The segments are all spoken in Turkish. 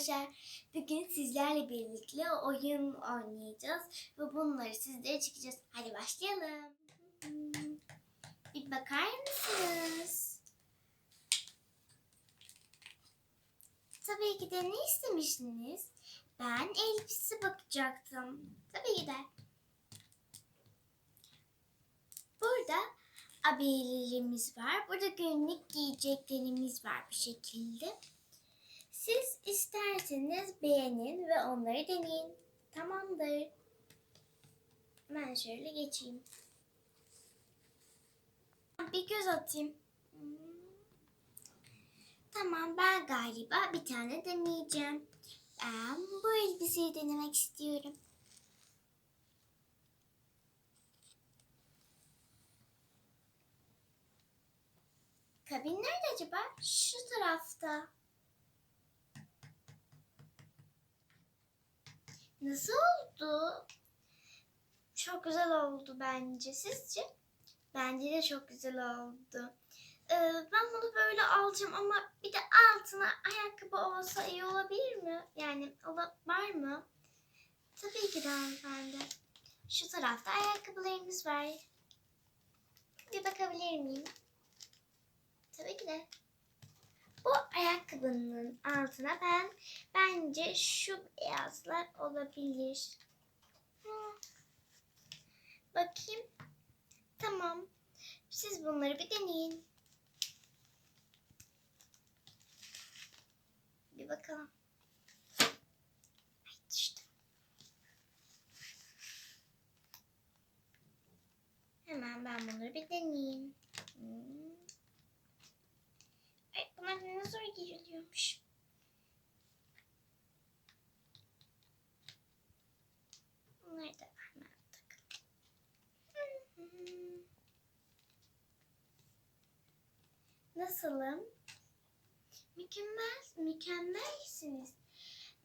arkadaşlar. Bugün sizlerle birlikte oyun oynayacağız ve bunları sizlere çekeceğiz. Hadi başlayalım. Bir bakar mısınız? Tabii ki de ne istemiştiniz? Ben elbise bakacaktım. Tabii ki de. Burada abiyelerimiz var. Burada günlük giyeceklerimiz var bu şekilde. Siz isterseniz beğenin ve onları deneyin. Tamamdır. Ben şöyle geçeyim. Bir göz atayım. Tamam ben galiba bir tane deneyeceğim. Ben bu elbiseyi denemek istiyorum. Kabin nerede acaba? Şu tarafta. Nasıl oldu? Çok güzel oldu bence. Sizce? Bence de çok güzel oldu. Ee, ben bunu böyle alacağım ama bir de altına ayakkabı olsa iyi olabilir mi? Yani var mı? Tabii ki de hanımefendi. Şu tarafta ayakkabılarımız var. Bir bakabilir miyim? Tabii ki de. Ayakkabının altına ben bence şu beyazlar olabilir. Bakayım. Tamam. Siz bunları bir deneyin. Bir bakalım. Hemen ben bunları bir deneyeyim. Hmm. Ay bunlar ne zor giyiliyormuş. Bunları da hemen takalım. Hı hı. Nasılım? Mükemmel, mükemmelsiniz.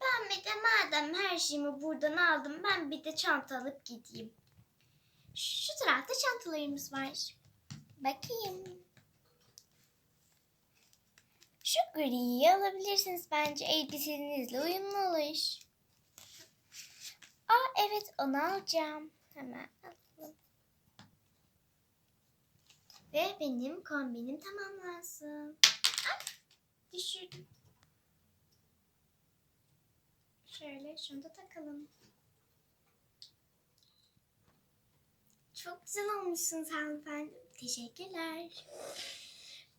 Ben bir de madem her şeyimi buradan aldım ben bir de çanta alıp gideyim. Şu tarafta çantalarımız var. Bakayım. Şu griyi alabilirsiniz bence elbisenizle uyumlu olur. Aa evet onu alacağım. Hemen alalım. Benim kombinim tamamlansın. Ay, düşürdüm. Şöyle şunu da takalım. Çok güzel olmuşsunuz hanımefendi. Teşekkürler.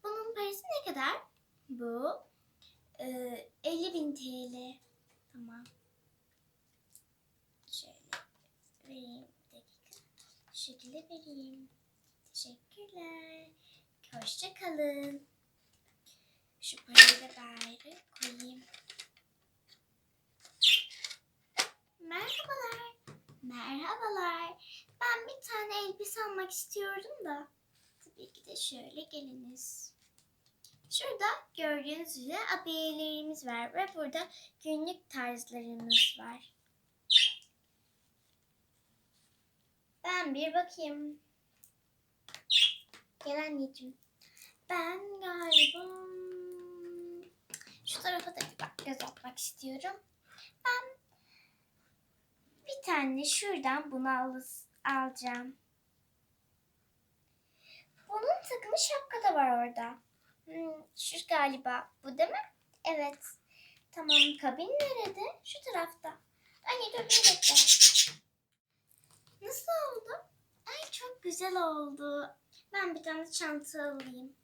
Bunun parası ne kadar? Bu e, 50 bin TL. Tamam. Şöyle vereyim. Bir dakika. Şu şekilde vereyim. Teşekkürler. Hoşça kalın. Şu parayı da bari koyayım. Merhabalar. Merhabalar. Ben bir tane elbise almak istiyorum da. Tabii ki de şöyle geliniz. Şurada gördüğünüz üzere abiyelerimiz var ve burada günlük tarzlarımız var. Ben bir bakayım. Gel anneciğim. Ben galiba şu tarafa da bir göz atmak istiyorum. Ben bir tane şuradan bunu al alacağım. Bunun takımı şapka da var orada. Hmm, şu galiba. Bu değil mi? Evet. Tamam kabin nerede? Şu tarafta. Anne dur bir dakika. Nasıl oldu? Ay çok güzel oldu. Ben bir tane çanta alayım.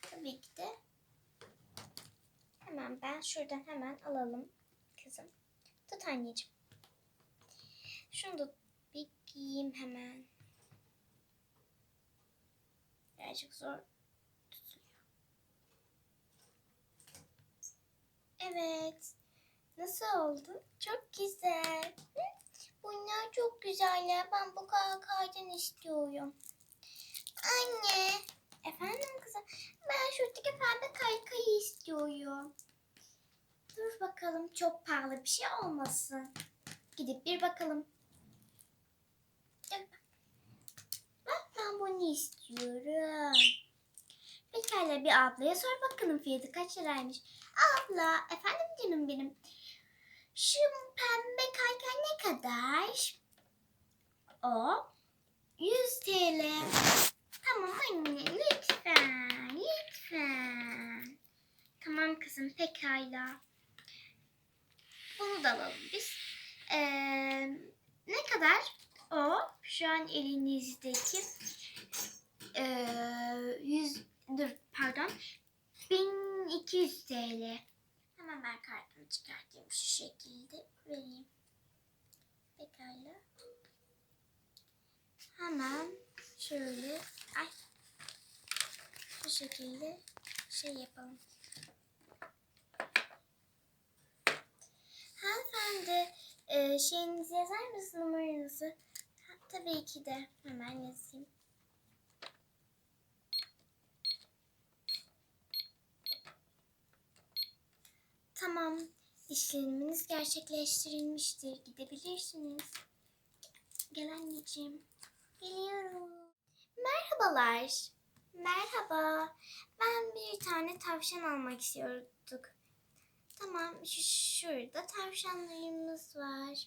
Tabii ki de. Hemen ben şuradan hemen alalım kızım. Tut anneciğim. Şunu da bir giyeyim hemen. Birazcık zor tutuluyor. Evet. Nasıl oldu? Çok güzel. Bunlar çok güzeller. Ben bu kaykaydan istiyorum. Anne. Efendim kızım. Ben şuradaki pembe kaykayı istiyorum. Dur bakalım çok pahalı bir şey olmasın. Gidip bir bakalım. Bak ben bunu istiyorum. Pekala bir ablaya sor bakalım fiyatı kaç liraymış. Abla efendim canım benim. Şu pembe kaykan ne kadar? O 100 TL. Tamam anne lütfen lütfen. Tamam kızım pekala. Bunu da alalım biz. Ee, ne kadar? O şu an elinizdeki ee, 100 dur pardon 1200 TL. Hemen ben kartımı çıkartayım şu şekilde vereyim. Pekala. Hemen şöyle ay şu şekilde şey yapalım. Hanımefendi e, şeyinizi yazar mısın numaranızı? Ha, tabii ki de hemen yazayım. Tamam. İşleminiz gerçekleştirilmiştir. Gidebilirsiniz. Gel anneciğim. Geliyorum. Merhabalar. Merhaba. Ben bir tane tavşan almak istiyorduk. Tamam. Şu, şurada tavşanlarımız var.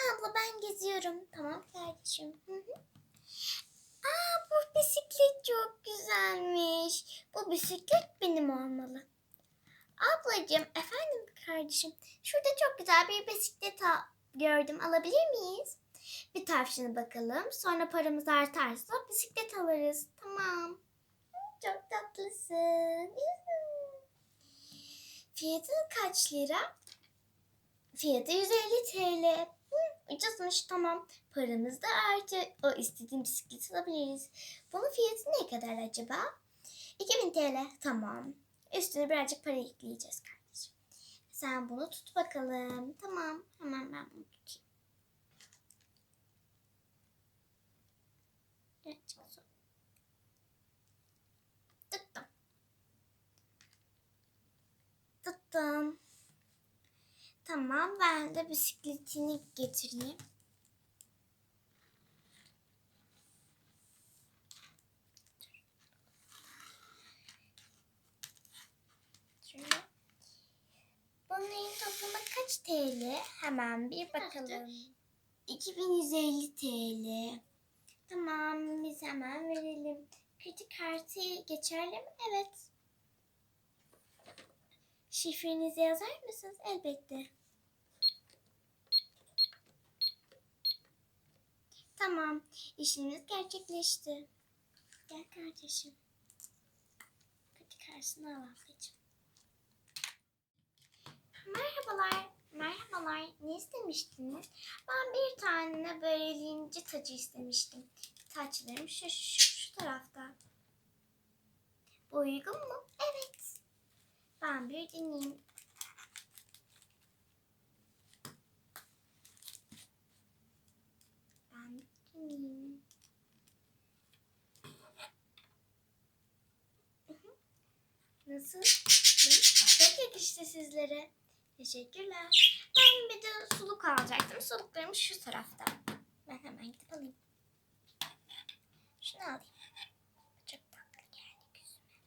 Abla ben geziyorum. Tamam kardeşim. Aa bu bisiklet çok güzelmiş. Bu bisiklet benim olmalı. Ablacığım, efendim kardeşim. Şurada çok güzel bir bisiklet al- gördüm. Alabilir miyiz? Bir tavşana bakalım. Sonra paramız artarsa bisiklet alırız. Tamam. Çok tatlısın. Fiyatı kaç lira? Fiyatı 150 TL. Ucuzmuş tamam. Paramız da artı. O istediğin bisikleti alabiliriz. Bunun fiyatı ne kadar acaba? 2000 TL. Tamam. Üstüne birazcık para ekleyeceğiz. Sen bunu tut bakalım. Tamam. Hemen ben bunu tutayım. Birazcık. Tuttum. Tuttum. Tamam ben de bisikletini getireyim. Şöyle. Bunların toplamı kaç TL? Hemen bir bakalım. 2150 TL. Tamam biz hemen verelim. Kredi kartı geçerli mi? Evet. Şifrenizi yazar mısınız? Elbette. Tamam. işiniz gerçekleşti. Gel kardeşim. Kredi kartını al ablacığım. Merhabalar. Merhabalar. Ne istemiştiniz? Ben bir tane böyle inci tacı istemiştim. Taçlarım şu, şu, şu tarafta. Bu uygun mu? Evet. Ben bir deneyeyim. Ben bir deneyeyim. Nasıl? Çok yakıştı sizlere. Teşekkürler. Ben bir de suluk alacaktım. Suluklarım şu tarafta. Ben hemen gidip alayım. Şunu alayım. Çok tatlı geldi gözüme.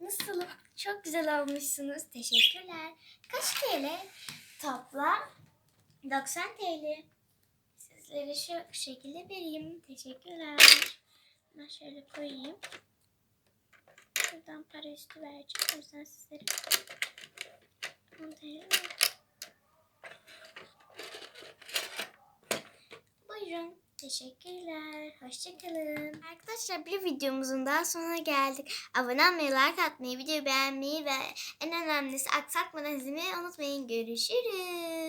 Nasıl? Çok güzel olmuşsunuz. Teşekkürler. Kaç TL? Toplam 90 TL. Sizlere şu şekilde vereyim. Teşekkürler. Ben şöyle koyayım. Buradan para üstü vereceğim. O yüzden sizlere 10 TL Buyurun. Teşekkürler. Hoşçakalın. Arkadaşlar bir videomuzun daha sonuna geldik. Abone olmayı, like atmayı, videoyu beğenmeyi ve en önemlisi aksatmadan izlemeyi unutmayın. Görüşürüz.